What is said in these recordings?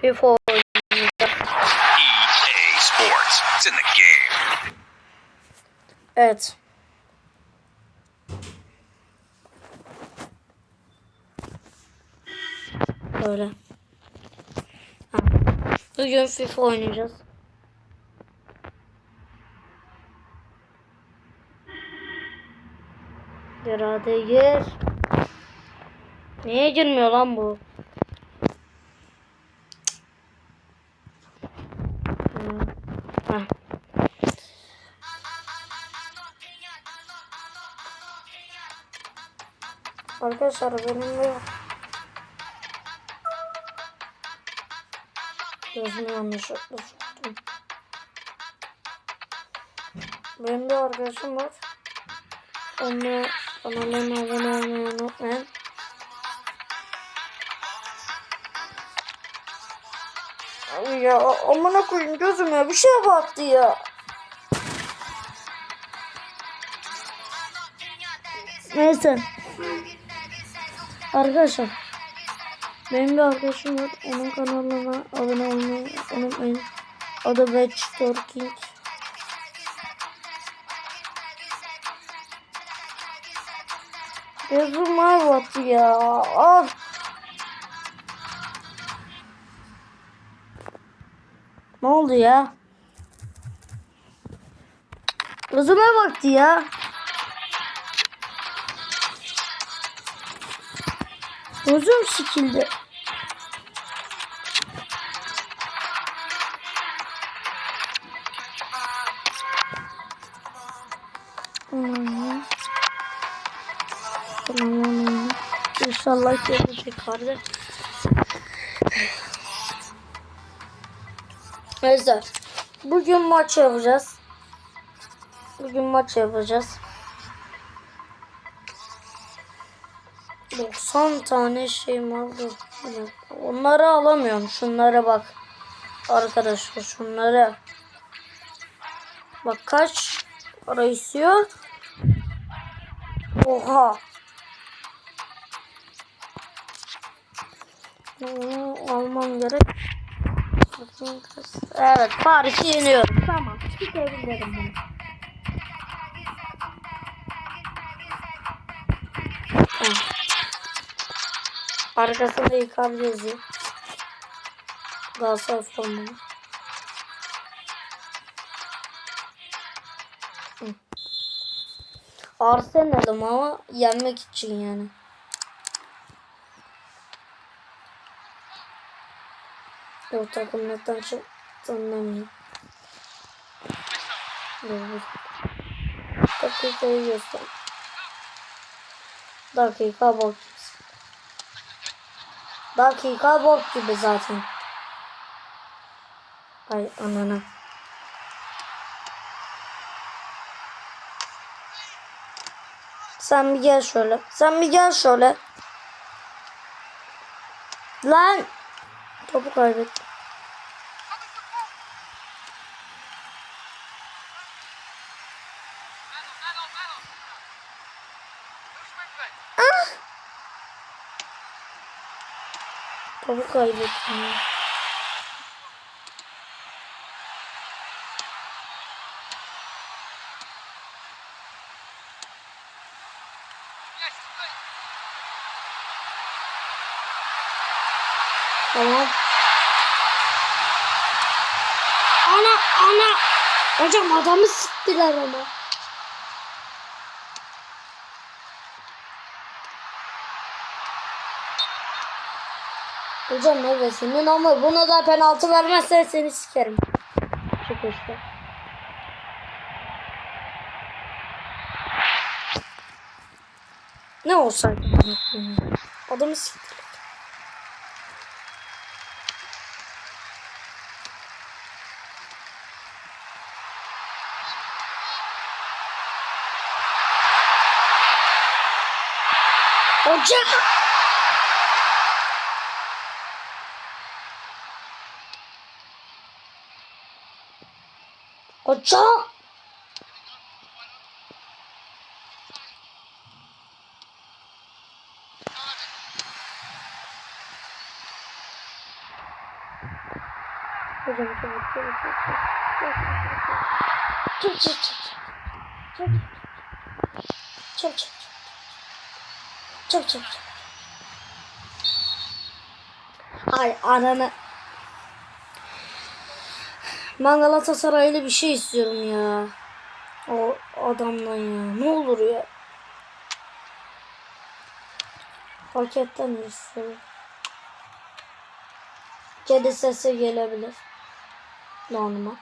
FIFA oynayacağız. EA Sports. It's in the game. Evet. Böyle. Ha. Bugün FIFA oynayacağız. Gir hadi gir. Niye girmiyor lan bu? Arkadaşlar benim de Gözümü yanlışlıkla soktum. Benim bir arkadaşım var. Onu kanalıma abone olmayı unutmayın. Ay ya amına koyayım gözüme bir şey battı ya. Neyse. Arkadaşlar. Benim bir arkadaşım var. Onun kanalına abone olmayı unutmayın. Adı Wedge Talking. Gözüm battı ya. Ah. Ne oldu ya? Gözüme baktı ya. Gözüm sikildi. İnşallah gelecek kardeş. Neyse. Bugün maç yapacağız. Bugün maç yapacağız. 90 tane şeyim aldı. Onları alamıyorum. Şunlara bak. Arkadaşlar şunlara. Bak kaç para istiyor. Oha. Bunu almam gerek. Evet Paris'i yeniyorum. Tamam. Çıkabilirim bunu. Arkasında Icardi yazıyor. Galatasaray formalı. Arsenal'ım ama yenmek için yani. Yok takımlıktan çok tanımlayayım. Dur, Dakikayı göster. Dakika gibi. Dakika bok gibi zaten. Ay anana. Sen bir gel şöyle. Sen bir gel şöyle. Lan. Topu kaybettim. Topu kaybettim. Tamam. Ana ana. Hocam adamı siktiler ama. Hocam evet senin ama buna da penaltı vermezsen seni sikerim. Çok işte. Ne olsaydı. Adamı siktir. Hocam. Çabuk çabuk. Çık çık çık. Çık. Çık çık. Çık çık. Ay ananı. Ben Galatasaraylı bir şey istiyorum ya. O adamdan ya. Ne olur ya. Paketten istiyorum. Kedi sesi gelebilir. Normal.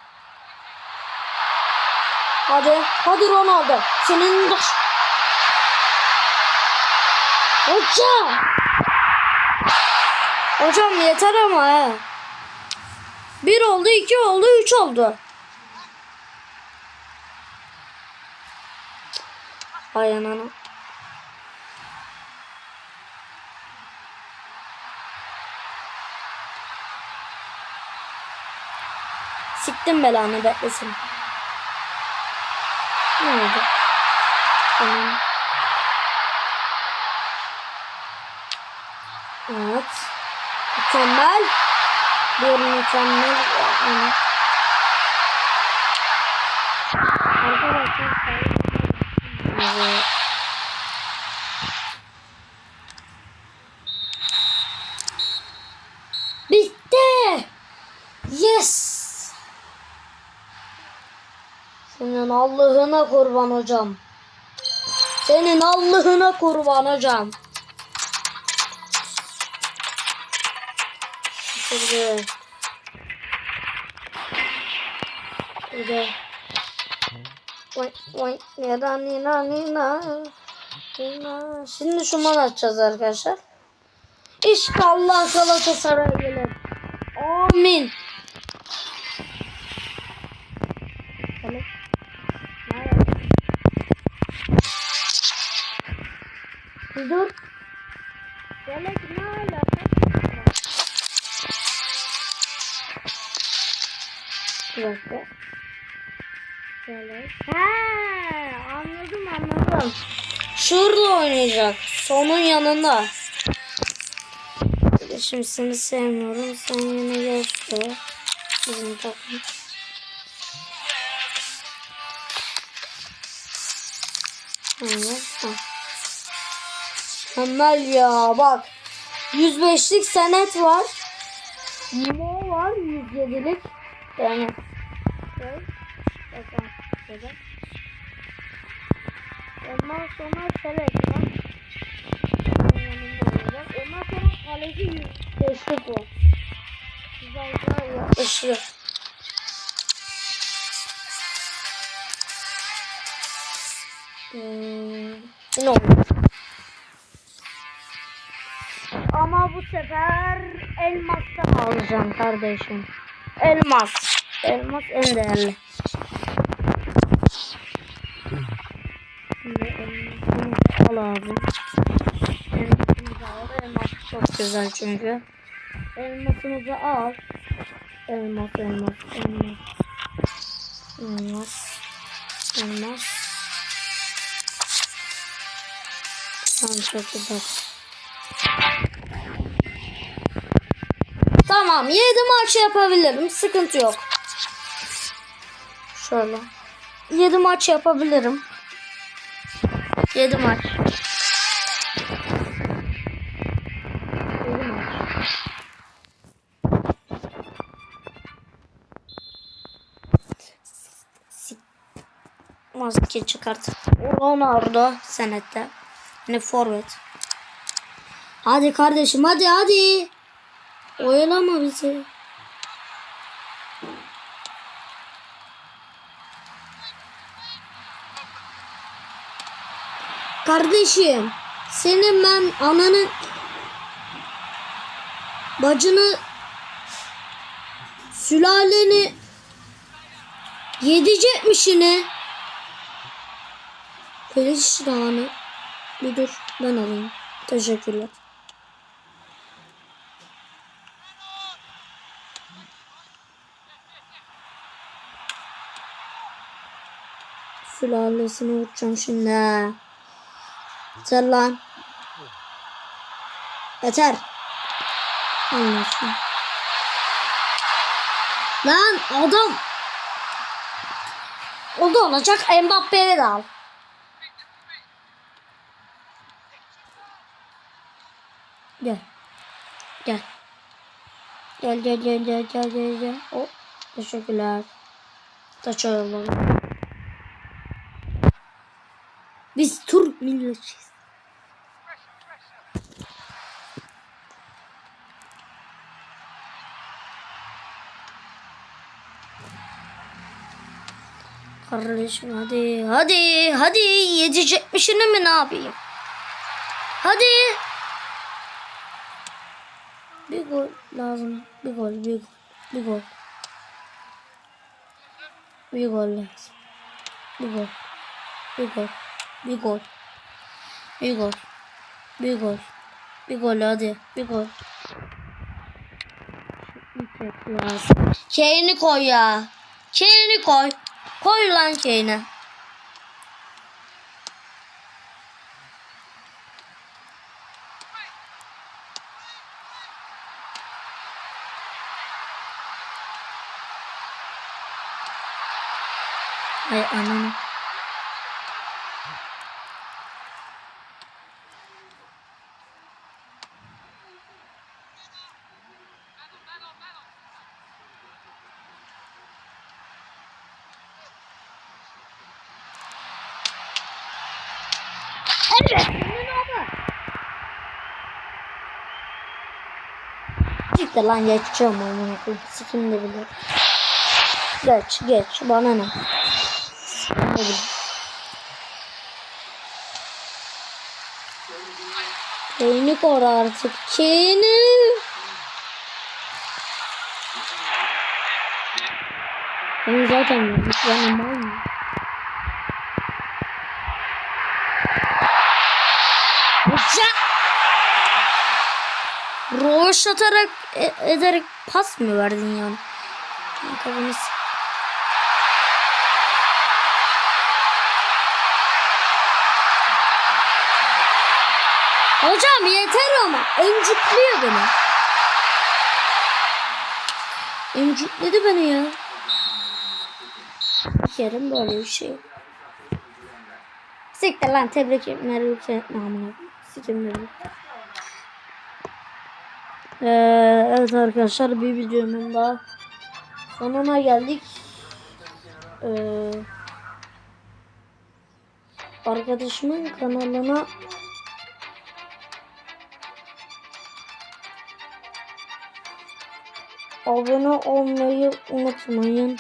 Hadi. Hadi Ronaldo. Senin baş... Hocam. Hocam yeter ama he. Bir oldu, iki oldu, üç oldu. Ay anana. Siktim belanı beklesin. Ne oldu? Tamam. Evet. Mükemmel. Bir mükemmel. Yani. Arkadaşlar. Bitti. Yes. Senin Allah'ına kurban hocam. Senin Allah'ına kurban hocam. Şimdi. Burada. Vay vay nina nina nina. Nina. Şimdi şundan açacağız arkadaşlar. İnşallah Galatasaray gelir. Amin. Dakika. Şöyle. He, anladım anladım. Şurada oynayacak. Sonun yanında. Şimdi seni sevmiyorum. Sen yine geçti. Bizim takım. Evet. ha. Mükemmel ya bak. 105'lik senet var. Mo var 107'lik. Yani. Şey. Bakın. Şöyle. Ondan sonra yanında olacak. Ondan sonra kaleci 105'lik var. Güzel yaklaşıyor. Hmm, ne oldu? Ama bu sefer elmastan alacağım kardeşim. Elmas. Elmas en değerli. Şimdi elmasını al abi. Elmasımızı al. Elmas çok güzel çünkü. Elmasımızı al. Elmas, elmas, elmas. Elmas. Elmas. Tamam çok güzel. Tamam 7 maç yapabilirim. Sıkıntı yok. Şöyle. 7 maç yapabilirim. 7 maç. 7 maç. Maske çıkart. Ronaldo senette. Hani forvet. Hadi kardeşim hadi hadi. Oyalama bizi. Kardeşim senin ben ananın bacını sülaleni yedecekmişini Perişanı bir dur ben alayım. Teşekkürler. Sülalesini uçacağım şimdi. Yeter lan. Yeter. Lan adam. O da olacak. Mbappe'ye de al. Gel. Gel. Gel gel gel gel gel gel gel. Oh, teşekkürler. Taç yolladım. Biz Türk milletiyiz. Kardeşim hadi hadi hadi yetecekmişini mi ne yapayım? Hadi. Bir gol lazım. Bir gol, bir gol, bir gol. Bir gol lazım. Bir gol. Bir gol. Bir gol. Bir gol. Bir gol. Bir gol hadi. Bir gol. Kane'i koy ya. Kane'i koy. Koy lan Kane'i. Ay ananı. Evet. Siktir lan geçeceğim amına koyayım. Sikim de bilir. Geç geç bana ne? Hadi. Kane'i kor artık. Kane'i. Ben zaten. Ben mal mı? Roş atarak e- ederek pas mı verdin yani? Kafanı s- Hocam yeter ama emcikliyor beni. Emcikledi beni ya. Yarın böyle bir şey. Siktir lan tebrik şey etme amına. Ee, evet arkadaşlar bir videonun daha sonuna geldik. Ee, arkadaşımın kanalına abone olmayı unutmayın.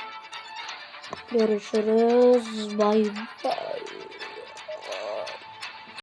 Görüşürüz. Bay bay.